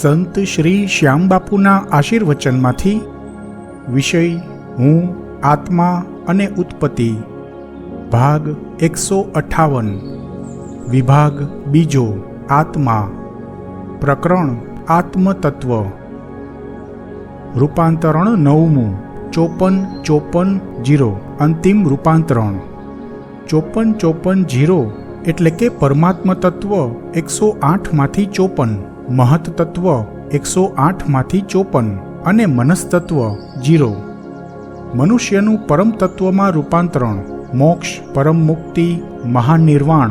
સંત શ્રી શ્યામબાપુના આશીર્વચનમાંથી વિષય, હું, આત્મા અને ઉત્પત્તિ, ભાગ એકસો અઠ્ઠાવન વિભાગ બીજો, આત્મા, પ્રકરણ, આત્મતત્વ, રૂપાંતરણ નવમું, ચોપન ચોપન જીરો, અંતિમ રૂપાંતરણ. ચોપન ચોપન જીરો એટલે કે પરમાત્મ તત્વ એકસો આઠમાંથી ચોપન. મહત તત્વ એકસો આઠમાંથી ચોપન અને મનસ્તત્વ જીરો. મનુષ્યનું પરમ તત્વમાં રૂપાંતરણ, મોક્ષ, પરમ મુક્તિ મહાનિર્વાણ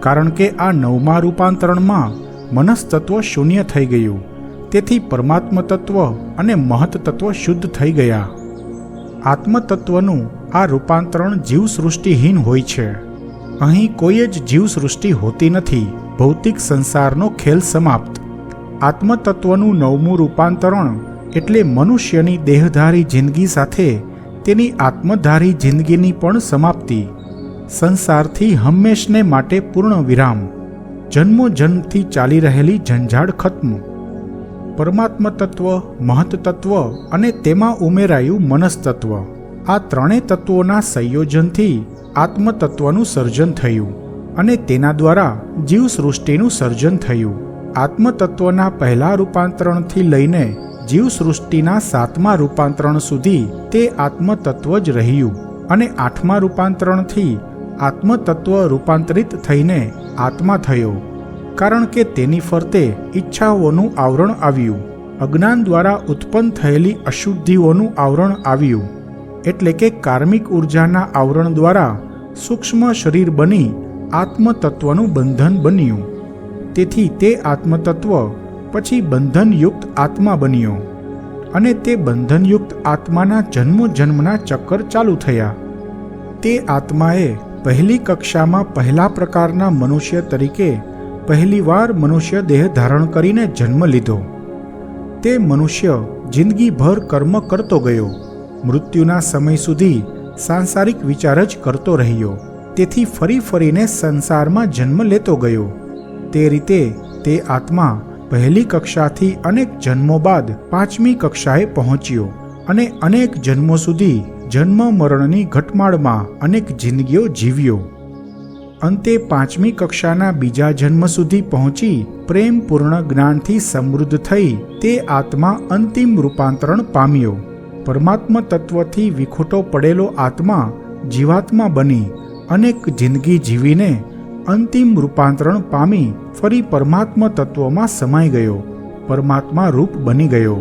કારણ કે આ નવમા રૂપાંતરણમાં મનસ્તત્વ શૂન્ય થઈ ગયું. તેથી પરમાત્મ તત્વ અને મહત તત્વ શુદ્ધ થઈ ગયા. આત્મતત્વનું આ રૂપાંતરણ જીવસૃષ્ટિહીન હોય છે. અહીં કોઈ જ જીવસૃષ્ટિ હોતી નથી. ભૌતિક સંસારનો ખેલ સમાપ્ત. આત્મતત્વનું નવમું રૂપાંતરણ એટલે મનુષ્યની દેહધારી જિંદગી સાથે તેની આત્મધારી જિંદગીની પણ સમાપ્તિ. સંસારથી હંમેશને માટે પૂર્ણ વિરામ. જન્મો જન્મથી ચાલી રહેલી ઝંઝાળ ખત્મ. પરમાત્મ તત્વ મહત અને તેમાં ઉમેરાયું મનસ્તત્વ. આ ત્રણેય તત્વોના સંયોજનથી આત્મતત્વનું સર્જન થયું અને તેના દ્વારા જીવસૃષ્ટિનું સર્જન થયું. આત્મતત્વના પહેલા રૂપાંતરણથી લઈને જીવસૃષ્ટિના સાતમા રૂપાંતરણ સુધી તે આત્મતત્વ જ રહ્યું અને આઠમા રૂપાંતરણથી આત્મતત્વ રૂપાંતરિત થઈને આત્મા થયો. કારણ કે તેની ફરતે ઈચ્છાઓનું આવરણ આવ્યું. અજ્ઞાન દ્વારા ઉત્પન્ન થયેલી અશુદ્ધિઓનું આવરણ આવ્યું. એટલે કે કાર્મિક ઉર્જાના આવરણ દ્વારા સૂક્ષ્મ શરીર બની આત્મતત્વનું બંધન બન્યું. તેથી તે આત્મતત્વ, પછી બંધનયુક્ત આત્મા બન્યો. અને તે બંધનયુક્ત આત્માના જન્મો જન્મના ચક્કર ચાલુ થયા. તે આત્માએ પહેલી કક્ષામાં પહેલા પ્રકારના મનુષ્ય તરીકે પહેલીવાર મનુષ્ય દેહ ધારણ કરીને જન્મ લીધો. તે મનુષ્ય જિંદગીભર કર્મ કરતો ગયો. મૃત્યુના સમય સુધી સાંસારિક વિચાર જ કરતો રહ્યો. તેથી ફરી ફરીને સંસારમાં જન્મ લેતો ગયો. તે રીતે તે આત્મા પહેલી કક્ષાથી અનેક જન્મો બાદ પાંચમી કક્ષાએ પહોંચ્યો અને અનેક જન્મો સુધી જન્મ મરણની ઘટમાળમાં અનેક જિંદગીઓ જીવ્યો. અંતે પાંચમી કક્ષાના બીજા જન્મ સુધી પહોંચી પ્રેમપૂર્ણ જ્ઞાનથી સમૃદ્ધ થઈ તે આત્મા અંતિમ રૂપાંતરણ પામ્યો. પરમાત્મ તત્વથી વિખૂટો પડેલો આત્મા જીવાત્મા બની અનેક જિંદગી જીવીને અંતિમ રૂપાંતરણ પામી ફરી પરમાત્મ તત્વમાં સમાઈ ગયો, પરમાત્મા રૂપ બની ગયો.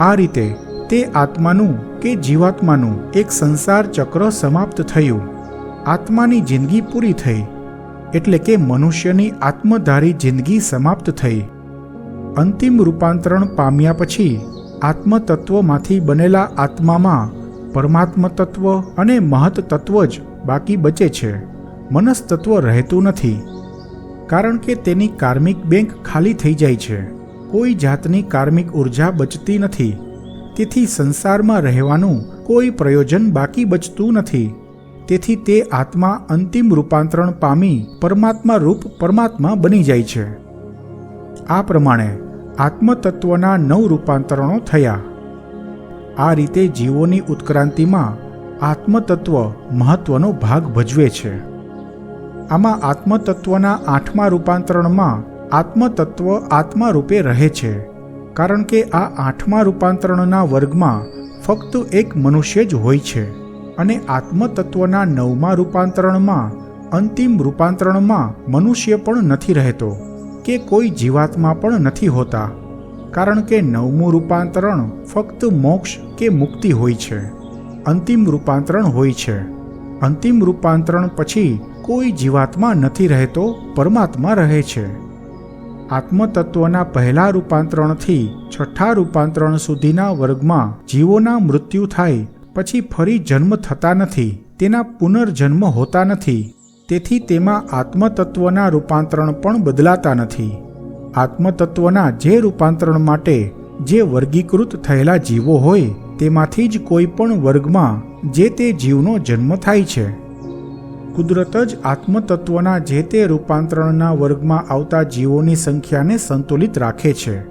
આ રીતે તે આત્માનું કે જીવાત્માનું એક સંસાર ચક્ર સમાપ્ત થયું. આત્માની જિંદગી પૂરી થઈ, એટલે કે મનુષ્યની આત્મધારી જિંદગી સમાપ્ત થઈ. અંતિમ રૂપાંતરણ પામ્યા પછી આત્મતત્વમાંથી બનેલા આત્મામાં પરમાત્મ તત્વ અને મહત તત્વ જ બાકી બચે છે. મનસ્તત્વ રહેતું નથી, કારણ કે તેની કાર્મિક બેંક ખાલી થઈ જાય છે. કોઈ જાતની કાર્મિક ઊર્જા બચતી નથી, તેથી સંસારમાં રહેવાનું કોઈ પ્રયોજન બાકી બચતું નથી. તેથી તે આત્મા અંતિમ રૂપાંતરણ પામી પરમાત્મા રૂપ પરમાત્મા બની જાય છે. આ પ્રમાણે આત્મતત્વના નવ રૂપાંતરણો થયા. આ રીતે જીવોની ઉત્ક્રાંતિમાં આત્મતત્વ મહત્વનો ભાગ ભજવે છે. આમાં આત્મતત્વના આઠમા રૂપાંતરણમાં આત્મતત્વ આત્મા રૂપે રહે છે. કારણ કે આ આઠમા રૂપાંતરણના વર્ગમાં ફક્ત એક મનુષ્ય જ હોય છે અને આત્મતત્વના નવમા રૂપાંતરણમાં અંતિમ રૂપાંતરણમાં મનુષ્ય પણ નથી રહેતો કે કોઈ જીવાત્મા પણ નથી હોતા. કારણ કે નવમું રૂપાંતરણ ફક્ત મોક્ષ કે મુક્તિ હોય છે. અંતિમ રૂપાંતરણ હોય છે. અંતિમ રૂપાંતરણ પછી કોઈ જીવાત્મા નથી રહેતો, પરમાત્મા રહે છે. આત્મતત્વના પહેલા રૂપાંતરણથી છઠ્ઠા રૂપાંતરણ સુધીના વર્ગમાં જીવોના મૃત્યુ થાય, પછી ફરી જન્મ થતા નથી, તેના પુનર્જન્મ હોતા નથી. તેથી તેમાં આત્મતત્વના રૂપાંતરણ પણ બદલાતા નથી. આત્મતત્વના જે રૂપાંતરણ માટે જે વર્ગીકૃત થયેલા જીવો હોય, તેમાંથી જ કોઈ પણ વર્ગમાં જે તે જીવનો જન્મ થાય છે. કુદરત જ આત્મતત્વના જે તે રૂપાંતરણના વર્ગમાં આવતા જીવોની સંખ્યાને સંતુલિત રાખે છે.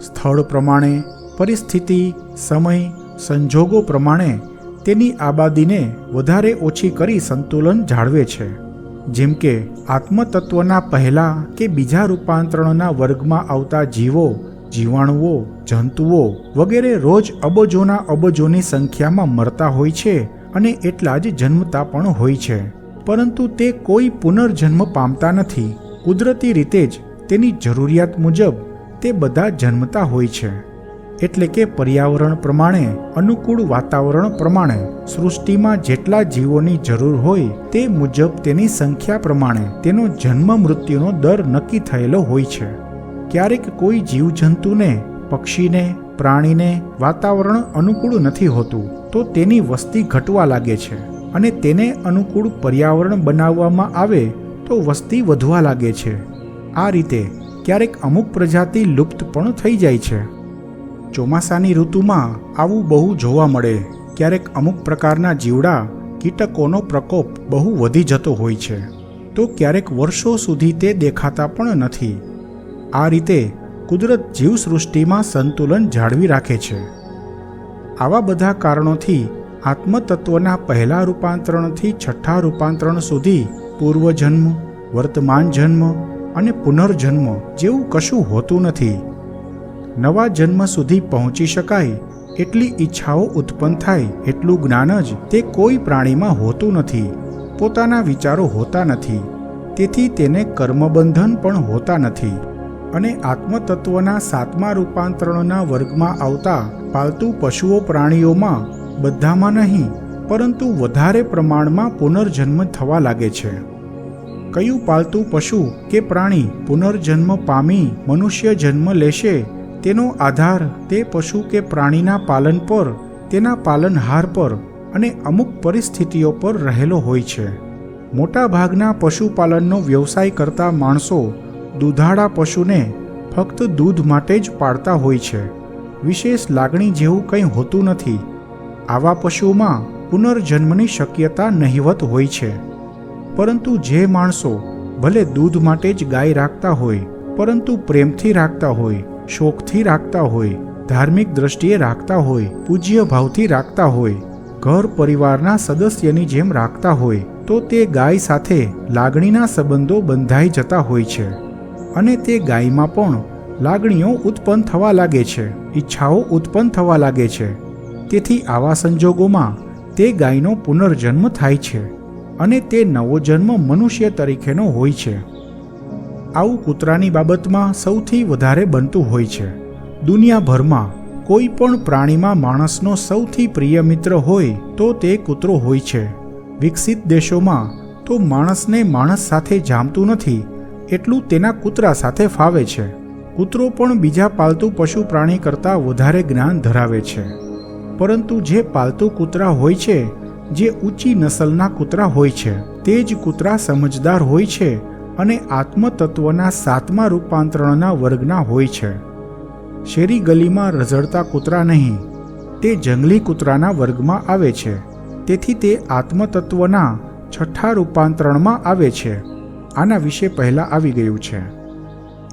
સ્થળ પ્રમાણે, પરિસ્થિતિ, સમય, સંજોગો પ્રમાણે તેની આબાદીને વધારે ઓછી કરી સંતુલન જાળવે છે. જેમ કે, આત્મતત્વના પહેલા કે બીજા રૂપાંતરણના વર્ગમાં આવતા જીવો, જીવાણુઓ, જંતુઓ વગેરે રોજ અબજોના અબજોની સંખ્યામાં મરતા હોય છે અને એટલા જ જન્મતા પણ હોય છે. પરંતુ તે કોઈ પુનર્જન્મ પામતા નથી. કુદરતી રીતે જ તેની જરૂરિયાત મુજબ તે બધા જન્મતા હોય છે. એટલે કે પર્યાવરણ પ્રમાણે, અનુકૂળ વાતાવરણ પ્રમાણે, સૃષ્ટિમાં જેટલા જીવોની જરૂર હોય તે મુજબ તેની સંખ્યા પ્રમાણે તેનો જન્મ મૃત્યુનો દર નક્કી થયેલો હોય છે. ક્યારેક કોઈ જીવજંતુને, પક્ષીને, પ્રાણીને વાતાવરણ અનુકૂળ નથી હોતું, તો તેની વસ્તી ઘટવા લાગે છે. અને તેને અનુકૂળ પર્યાવરણ બનાવવામાં આવે તો વસ્તી વધવા લાગે છે. આ રીતે ક્યારેક અમુક પ્રજાતિ લુપ્ત પણ થઈ જાય છે. ચોમાસાની ઋતુમાં આવું બહુ જોવા મળે. ક્યારેક અમુક પ્રકારના જીવડા કીટકોનો પ્રકોપ બહુ વધી જતો હોય છે. તો ક્યારેક વર્ષો સુધી તે દેખાતા પણ નથી. આ રીતે કુદરત જીવસૃષ્ટિમાં સંતુલન જાળવી રાખે છે. આવા બધા કારણોથી આત્મતત્વના પહેલા રૂપાંતરણથી છઠ્ઠા રૂપાંતરણ સુધી પૂર્વજન્મ, વર્તમાન જન્મ અને પુનર્જન્મ જેવું કશું હોતું નથી. નવા જન્મ સુધી પહોંચી શકાય એટલી ઈચ્છાઓ ઉત્પન્ન થાય એટલું જ્ઞાન જ તે કોઈ પ્રાણીમાં હોતું નથી, પોતાના વિચારો હોતા નથી, તેથી તેને કર્મબંધન પણ હોતા નથી અને આત્મતત્વના સાતમા રૂપાંતરણના વર્ગમાં આવતા પાલતુ પશુઓ પ્રાણીઓમાં બધામાં નહીં, પરંતુ વધારે પ્રમાણમાં પુનર્જન્મ થવા લાગે છે. કયું પાલતુ પશુ કે પ્રાણી પુનર્જન્મ પામી મનુષ્ય જન્મ લેશે, તેનો આધાર તે પશુ કે પ્રાણીના પાલન પર, તેના પાલનહાર પર અને અમુક પરિસ્થિતિઓ પર રહેલો હોય છે. મોટાભાગના પશુપાલનનો વ્યવસાય કરતા માણસો દૂધાળા પશુને ફક્ત દૂધ માટે જ પાળતા હોય છે. વિશેષ લાગણી જેવું કંઈ હોતું નથી. આવા પશુઓમાં પુનર્જન્મની શક્યતા નહિવત હોય છે. પરંતુ જે માણસો ભલે દૂધ માટે જ ગાય રાખતા હોય, પરંતુ પ્રેમથી રાખતા હોય શોખથી રાખતા હોય, ધાર્મિક દ્રષ્ટિએ રાખતા હોય, પૂજ્ય ભાવથી રાખતા હોય, ઘર પરિવારના સદસ્યની જેમ રાખતા હોય, તો તે ગાય સાથે લાગણીના સંબંધો બંધાઈ જતા હોય છે. અને તે ગાયમાં પણ લાગણીઓ ઉત્પન્ન થવા લાગે છે, ઈચ્છાઓ ઉત્પન્ન થવા લાગે છે. તેથી આવા સંજોગોમાં તે ગાયનો પુનર્જન્મ થાય છે અને તે નવો જન્મ મનુષ્ય તરીકેનો હોય છે. આવું કૂતરાની બાબતમાં સૌથી વધારે બનતું હોય છે. દુનિયાભરમાં કોઈ પણ પ્રાણીમાં માણસનો સૌથી પ્રિય મિત્ર હોય તો તે કૂતરો હોય છે. વિકસિત દેશોમાં તો માણસને માણસ સાથે જામતું નથી, એટલું તેના કૂતરા સાથે ફાવે છે. કૂતરો પણ બીજા પાલતુ પશુ પ્રાણી કરતાં વધારે જ્ઞાન ધરાવે છે. પરંતુ જે પાલતુ કૂતરા હોય છે, જે ઊંચી નસલના કૂતરા હોય છે, તે જ કૂતરા સમજદાર હોય છે અને આત્મતત્વના સાતમા રૂપાંતરણના વર્ગના હોય છે. શેરી ગલીમાં રઝળતા કૂતરા નહીં, તે જંગલી કૂતરાના વર્ગમાં આવે છે. તેથી તે આત્મતત્વના છઠ્ઠા રૂપાંતરણમાં આવે છે. આના વિશે પહેલાં આવી ગયું છે.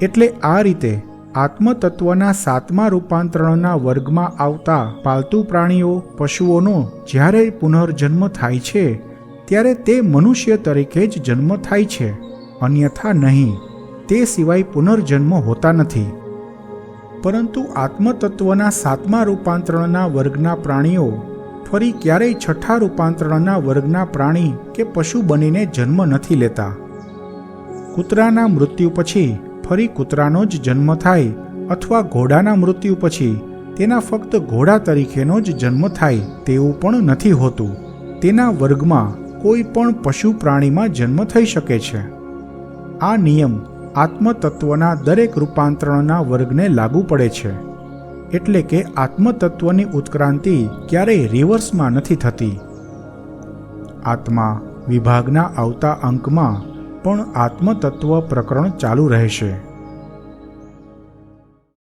એટલે આ રીતે આત્મતત્વના સાતમા રૂપાંતરણના વર્ગમાં આવતા પાલતુ પ્રાણીઓ, પશુઓનો જ્યારે પુનર્જન્મ થાય છે, ત્યારે તે મનુષ્ય તરીકે જ જન્મ થાય છે. અન્યથા નહીં, તે સિવાય પુનર્જન્મ હોતા નથી. પરંતુ આત્મતત્વના સાતમા રૂપાંતરણના વર્ગના પ્રાણીઓ, ફરી ક્યારેય છઠ્ઠા રૂપાંતરણના વર્ગના પ્રાણી કે પશુ બનીને જન્મ નથી લેતા. કૂતરાના મૃત્યુ પછી ફરી કૂતરાનો જ જન્મ થાય અથવા ઘોડાના મૃત્યુ પછી, તેના ફક્ત ઘોડા તરીકેનો જ જન્મ થાય તેવું પણ નથી હોતું. તેના વર્ગમાં કોઈ પણ પશુ પ્રાણીમાં જન્મ થઈ શકે છે. આ નિયમ આત્મતત્વના દરેક રૂપાંતરણના વર્ગને લાગુ પડે છે. એટલે કે આત્મતત્વની ઉત્ક્રાંતિ ક્યારેય રિવર્સમાં નથી થતી. આત્મા વિભાગના આવતા અંકમાં પણ આત્મતત્વ પ્રકરણ ચાલુ રહેશે.